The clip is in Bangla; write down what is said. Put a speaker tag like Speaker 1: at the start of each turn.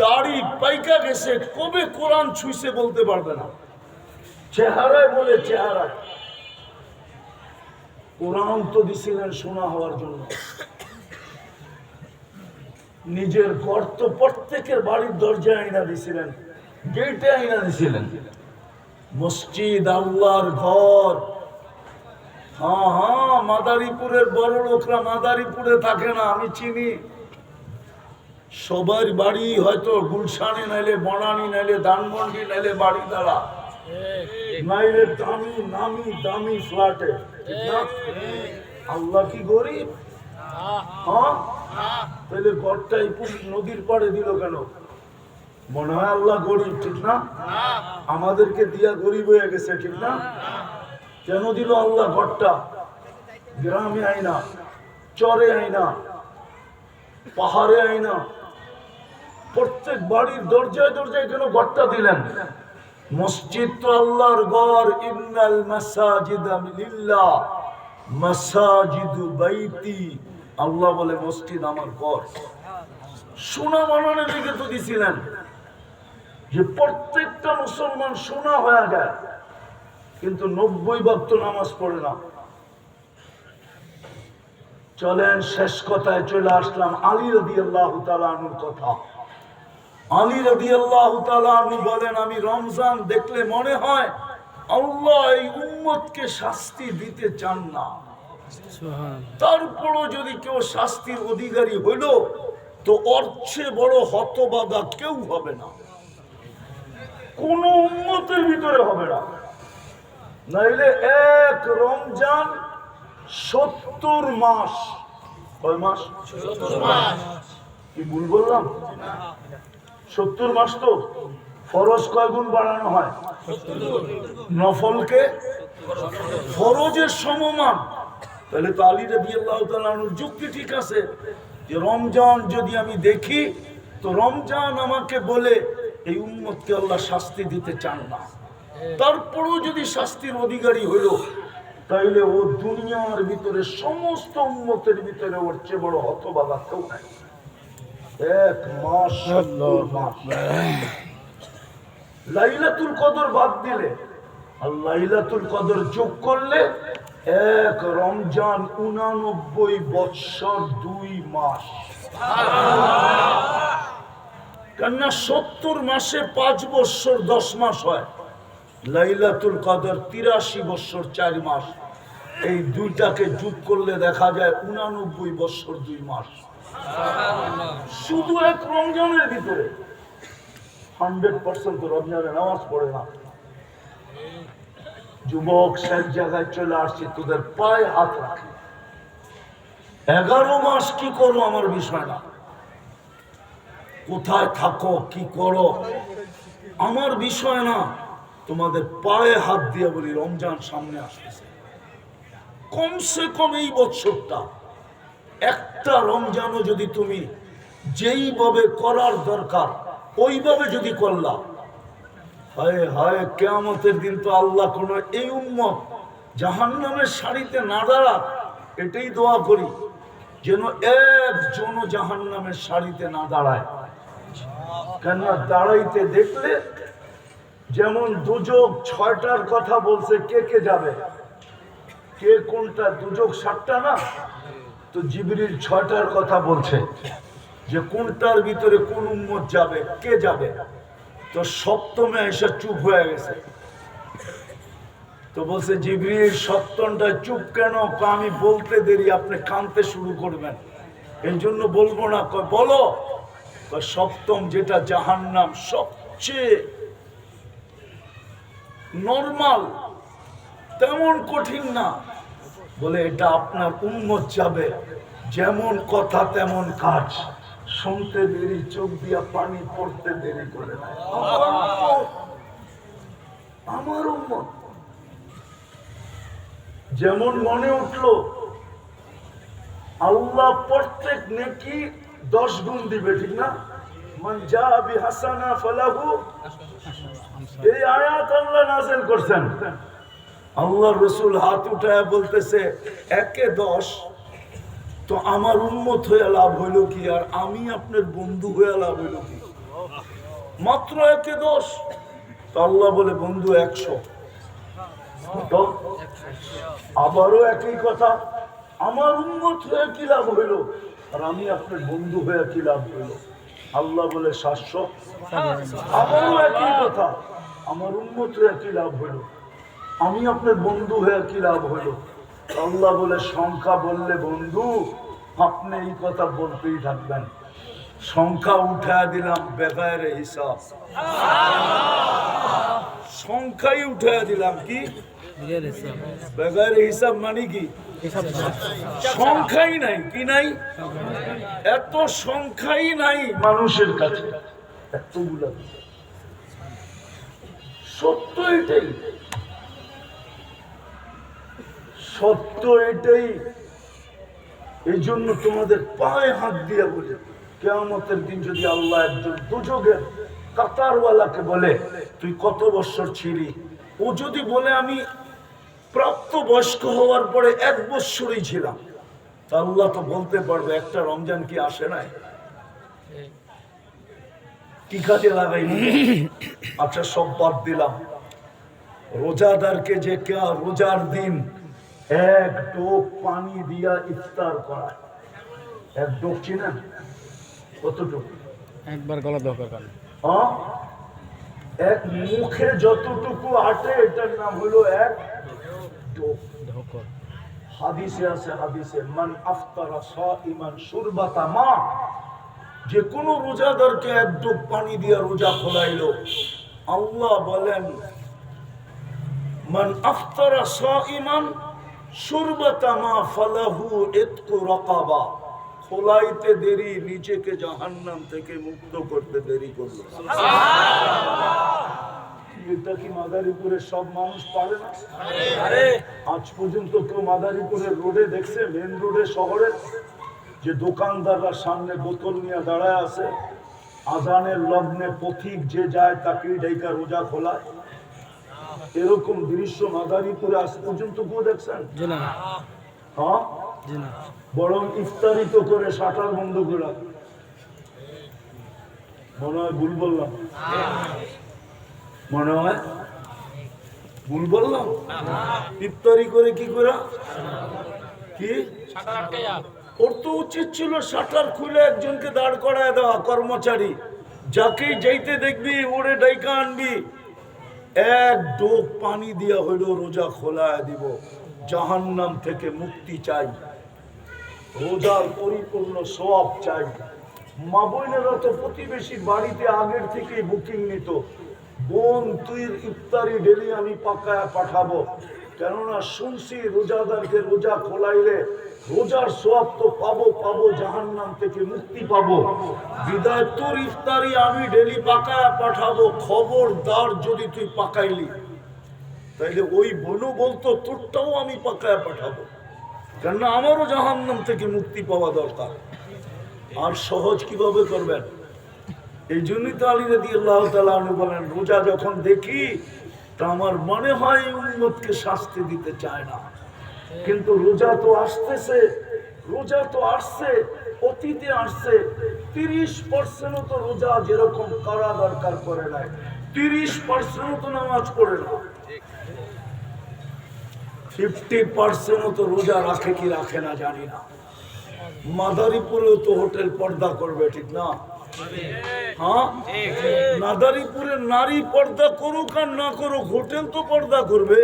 Speaker 1: দাড়ি পাইকা গেছে, কবে কোরআন ছুঁইছে বলতে পারবে না। চেহারায় বলে চেহারায়। কোরআন তো দিছিলেন শোনা হওয়ার জন্য। নিজের ঘর তো প্রত্যেকের বাড়ির দরজায় আইনা দিছিলেন, গেটে আইনা দিছিলেন। মসজিদ, আল্লাহর ঘর। হ্যাঁ হ্যাঁ মাদারীপুরের বড় লোকরা মাদারীপুরে থাকে না, আমি চিনি। সবার বাড়ি হয়তো গুলশানে নাইলে বনানি নাইলে ধানমন্ডি নাইলে বাড়ি দ্বারা নাইলে দামি, নামি, দামি ফ্ল্যাটে আল্লাহ কি গরিব? হ্যাঁ? তাহলে ঘরটাই নদীর পাড়ে কেন? আল্লাহ গরিব আমাদেরকে দিয়া গরিব হয়ে গেছে, ঠিক না? কেন দিল আল্লাহ ঘরটা? গ্রামে আইনা, চরে আইনা, পাহাড়ে আইনা। প্রত্যেক বাড়ির দরজায় দরজায় কেন ঘরটা দিলেন। মসজিদ তো আল্লাহর ঘর, ইন্নাল মাসাজিদ লিল্লাহ মাসাজিদু বাইতি। আল্লাহ বলে, মসজিদ আমার ঘর। সোনা বানানোর দিকে তো দিছিলেন। যে প্রত্যেকটা মুসলমান সোনা হয়ে যায়, কিন্তু নব্বই ভক্ত নামাজ পড়ে না। চলেন, শেষ কথায় চলে আসলাম আলী রবি আল্লাহ তালুর কথা। আলী রবি আল্লাহ তালু বলেন আমি রমজান দেখলে মনে হয় আল্লাহ এই উম্মতকে শাস্তি দিতে চান না। তারপরও যদি কেউ শাস্তির অধিকারী হইল তো অর্থে বড় হতবাদা কেউ হবে না। কোন উন্মতের ভিতরে হবে না। নাইলে এক রমজান সত্তর মাস। কয় মাস। কি ভুল বললাম? সত্তর মাস তো ফরজ কয় গুণ বাড়ানো হয়? নফলকে ফরজের সমমান। তাহলে তো আলী রবি যুক্তি ঠিক আছে যে রমজান যদি আমি দেখি, তো রমজান আমাকে বলে এই উম্মতকে আল্লাহ শাস্তি দিতে চান না। তারপরেও যদি শাস্তির অধিকারী হইল তাইলে ও দুনিয়ার ভিতরে সমস্ত উম্মতের ভিতরে ওর চেয়ে বড় হতবাগা কেউ নাই। এক মাস লাইলাতুল কদর বাদ দিলে আর লাইলাতুল কদর যোগ করলে এক রমজান উনানব্বই বৎসর দুই মাস। কেননা সত্তর মাসে পাঁচ বৎসর দশ মাস হয়। লাইলাতুল কদর তিরাশি বৎসর চার মাস। এই দুইটাকে যোগ করলে দেখা যায় উনানব্বই বৎসর দুই মাস। শুধু এক রমজানের ভিতরে। হান্ড্রেড পার্সেন্ট রমজানে নামাজ পড়ে না। যুবক, শেষ জায়গায় চলে আসছে, তোদের পায়ে হাত রাখে। এগারো মাস কি করো আমার বিষয় না কোথায় থাকো, কি করো? আমার বিষয় না, তোমাদের পায়ে হাত দিয়ে বলি, রমজান সামনে আসতেছে। কমসে কম এই বছরটা একটা রমজানও যদি তুমি যেইভাবে করার দরকার, ওইভাবে যদি করলা, হায় হায়, কেয়ামতের দিন তো আল্লাহ কোনো এই উম্মত জাহান নামের শাড়িতে না দাঁড়াক এটাই দোয়া করি, যেন একজন জাহান নামের শাড়িতে না দাঁড়ায়। কেন দাঁড়াইতে দেখলে যেমন দুযোগ ছয়টার কথা বলছে, কে কে যাবে? কে কোনটা দুযোগ সাতটা না? তো জিবরির ছয়টার কথা বলছে যে কোনটার ভিতরে কোন উম্মত যাবে, কে যাবে? তো সপ্তমে এসে চুপ হয়ে গেছে। তো বলছে জিবরির সপ্তমটা চুপ কেন? আমি বলতে দেরি, আপনি কানতে শুরু করবেন। এই জন্য বলব না। বলো। সপ্তম যেটা জাহান্নাম, সবচেয়ে নর্মাল তেমন কঠিন না। বলে, এটা আপনার উন্মত যাবে। যেমন কথা, তেমন কাজ। শুনতে দেরি, চোখ দিয়া পানি পড়তে দেরি করে আমার উন্মত যেমন মনে উঠল, আল্লাহ প্রত্যেক নেকি দশ গুণ দিবে, ঠিক না? এই আয়াত আল্লাহ নাযিল করছেন। আল্লাহ রসুল হাত উঠায় বলতেছে, একে দশ, তো আমার উন্মত হয়ে লাভ হইল কি? আর আমি আপনার বন্ধু হয়ে লাভ হইল কি? মাত্র একে দশ, তো আল্লাহ বলে, বন্ধু একশো। আবারও একই কথা, আমার উন্মত হয়ে কি লাভ হইল? আর আমি আপনার বন্ধু হয়ে কি লাভ হইল? আল্লাহ বলে, সাতশো। আবারও একই কথা, আমার উন্মত হয়ে কি লাভ হইল? আমি আপনার বন্ধু হয়ে কি লাভ হলো? আল্লাহ বলে, সংখ্যা বললে বন্ধু, আপনি এই কথা বলতেই থাকবেন। সংখ্যা উঠা দিলাম বেগায়ের হিসাব। সংখ্যাই উঠা দিলাম কি? বেগায়ের হিসাব মানে কি? সংখ্যাই নাই, কি নাই? এত সংখ্যাই নাই মানুষের কাছে। এতগুলা। সত্য এটাই সত্য এটাই। এই জন্য তোমাদের পায়ে হাত দিয়ে বলে, কেয়ামতের দিন যদি আল্লাহ একজন দুযোগের কাতারওয়ালাকে বলে, তুই কত বছর ছিলি? ও যদি বলে, আমি প্রাপ্ত বয়স্ক হওয়ার পরে এক বৎসরই ছিলাম। তা আল্লাহ তো বলতে পারবে, একটা রমজান কি আসে নাই? কি কাজে লাগাই আচ্ছা সব বাদ দিলাম। রোজাদারকে যে কে রোজার দিন এক ডোক পানি দিয়া ইফতার করায় এক ডোক চিনেন কতটুকু?
Speaker 2: একবার গলা দরকার কারণ?
Speaker 1: এক মুখে যতটুকু আটে এটার নাম হলো এক ডোক
Speaker 2: ধকর
Speaker 1: হাদিসে আছে হাদিসে মান আফতারা সাইমান সুরবাতা মা যে কোনো রোজাদারকে এক ডোক পানি দিয়ে রোজা খোলাইলো। আল্লাহ বলেন মান আফতারা সাইমান ফালাহু রাকাবা। খোলাইতে দেরি নিজেকে জাহান্নাম থেকে মুক্ত করতে দেরি করল। এটা কি মাদারীপুরের সব মানুষ পারে না? আজ পর্যন্ত কেউ মাদারীপুরের রোডে দেখছে মেন রোডে শহরে? যে দোকানদাররা সামনে বোতল নিয়ে দাঁড়ায় আছে আজানের লগ্নে পথিক যে যায় তাকে ডাইকা রোজা খোলায়। এরকম দৃশ্য মাদারীপুরে আজ পর্যন্ত কেউ দেখছেন? হ্যাঁ? বরং ইফতারিত করে শাটার বন্ধ করা মনে হয় ভুল বললাম। মনে হয় ভুল বললাম? ইফতারি করে কি করা? কি? ওর তো উচিত ছিল শাটার খুলে একজনকে দাঁড় করায় দেওয়া কর্মচারী। যাকেই যাইতে দেখবি ওরে ডাইকা আনবি। এক ডোক পানি দিয়া হইল রোজা খোলায় দিব। জাহান্নাম থেকে মুক্তি চাই। রোজার পরিপূর্ণ সব চাই। মা বোনেরা তো প্রতিবেশী বাড়িতে আগের থেকে বুকিং নিত। বোন তুই ইফতারি ডেলি আমি পাকায় পাঠাবো। কেননা শুনছি রোজাদারকে রোজা খোলাইলে রোজার সব তো পাবো পাবো, জাহান্নাম থেকে মুক্তি পাবো। বিদায় তোর ইফতারি আমি ডেলি পাকায় পাঠাবো, খবরদার যদি তুই পাকাইলি। তাইলে ওই বনু বলতো তোরটাও আমি পাকায় পাঠাবো। কেননা আমারও জাহান্নাম থেকে মুক্তি পাওয়া দরকার। আর সহজ কীভাবে করবেন? এই জন্যই তো আলী রাদি আল্লাহ তালু বলেন, রোজা যখন দেখি, তা আমার মনে হয় উন্মতকে শাস্তি দিতে চায় না। কিন্তু রোজা তো আসতেছে, রোজা তো আসছে, অতীতে আসছে। তিরিশ পার্সেন্টও তো রোজা যেরকম করা দরকার করে নাই। তিরিশ পার্সেন্টও তো নামাজ পড়ে না। ফিফটি তো রোজা রাখে কি রাখে না জানি না। মাদারীপুরেও তো হোটেল পর্দা করবে, ঠিক না? হ্যাঁ? নারী পর্দা করুক আর না করুক, হোটেল তো পর্দা করবে।